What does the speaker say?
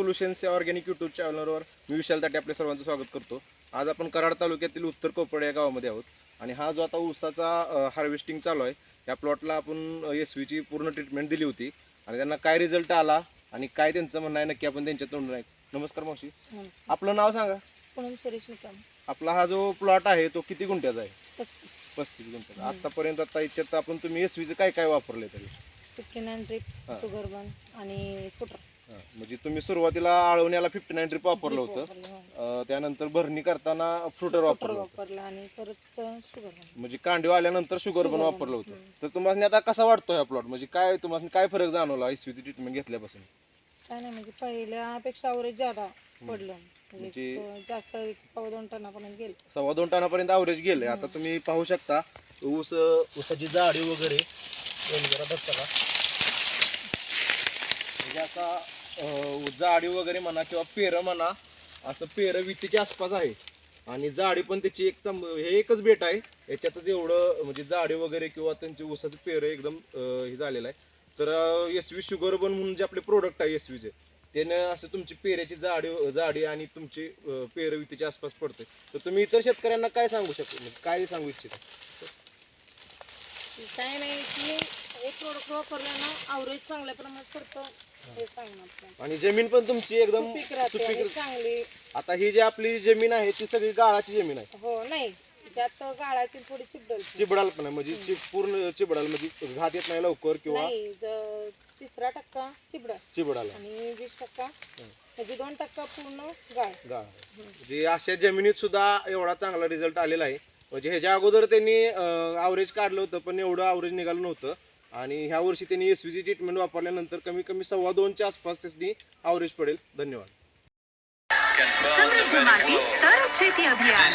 Solutions या organic YouTube चॅनलवर मी विशाल ताटे आपल्या सर्वांचं स्वागत करतो. आज आपण कराड तालुक्यातील उत्तर कोपड या गावामध्ये आहोत. आणि हा जो आता ऊसाचा हार्वेस्टिंग चालू आहे या प्लॉटला आपण एस ची पूर्ण ट्रीटमेंट दिली होती. आणि त्यांना काय रिझल्ट आला आणि काय त्यांचं म्हणणं आहे नक्की आपण त्यांच्या तोंडून आहे नमस्कार मावशी. आपलं नाव सांगा. पूनम सुरेश निकम आपला हा जो प्लॉट आहे तो किती गुंठ्याचा आहे? पस्तीस. गुंठ्याचा. आतापर्यंत आता याच्यात आपण तुम्ही एस चं काय काय वापरले तरी? फिफ्टी नाईन ट्रिप हा. शुगर बन आणि फुटर म्हणजे तुम्ही सुरुवातीला आळवण्याला फिफ्टी नाईन ट्रिप वापरलं होतं अं, त्यानंतर भरणी करताना फ्रुटर वापरलं होतं. वापरलं आणि परत शुगर म्हणजे कांडीव आल्यानंतर शुगर पण वापरलं होतं. तर तुम्हाला आता कसा वाटतो हा प्लॉट म्हणजे काय तुम्हाला काय फरक जाणवला आयसीयूची ट्रीटमेंट घेतल्यापासून? काय नाही म्हणजे पहिल्यापेक्षा अवरेज ज्यादा पडलं. म्हणजे म्हणजे- एक, जास्त एक सव्वा दोन टनापर्यंत गेलं. सव्वा दोन टनापर्यंत अवरेज गेलंय. आता तुम्ही पाहू शकता ऊस ऊसाची जाडी वगैरे जरा बघता का म्हणजे आता जाडी वगैरे म्हणा किंवा पेरं म्हणा असं पेरं वितीच्या आसपास आहे. आणि जाडी पण त्याची एकदम हे एकच बेट आहे. याच्यातच एवढं म्हणजे जाडी वगैरे किंवा त्यांचे ऊसाचं पेरं एकदम हे झालेलं आहे. तर एस व्ही शुगर बन म्हणून जे आपले प्रोडक्ट आहे एस व्हीचे त्यानं असं तुमची पेऱ्याची जाडी जाडी आणि तुमची पेरं वितीच्या आसपास पडते तर तुम्ही इतर शेतकऱ्यांना काय सांगू शकता? म्हणजे काय सांगू इच्छिता? काय नाही की हे प्रोडक्ट वापरल्यानं आवरेज चांगल्या प्रमाणात पडतं. आणि जमीन पण तुमची एकदम सुपीक राहते आणि सुपीक चांगली. आता ही जी आपली जमीन आहे ती सगळी गाळाची जमीन आहे. हो नाही. त्यात गाळाची थोडी चिबडल चिबडाल पण आहे म्हणजे चि- पूर्ण चिबडाल म्हणजे घात येत नाही लवकर किंवा नाही ज- तिसरा टक्का चिबडा चिबडाला आणि वीस टक्का म्हणजे दोन टक्का पूर्ण गाळ. गाळ. म्हणजे अशा जमिनीत सुद्धा एवढा चांगला रिझल्ट आलेला आहे. म्हणजे ह्याच्या अगोदर त्यांनी आवरेज काढलं होतं पण एवढं आवरेज निघालं नव्हतं. आणि ह्या वर्षी त्यांनी एस व्हीची ट्रीटमेंट वापरल्यानंतर कमी कमी सव्वा दोनच्या आसपास त्यांनी आवरेज पडेल. धन्यवाद. अभियान.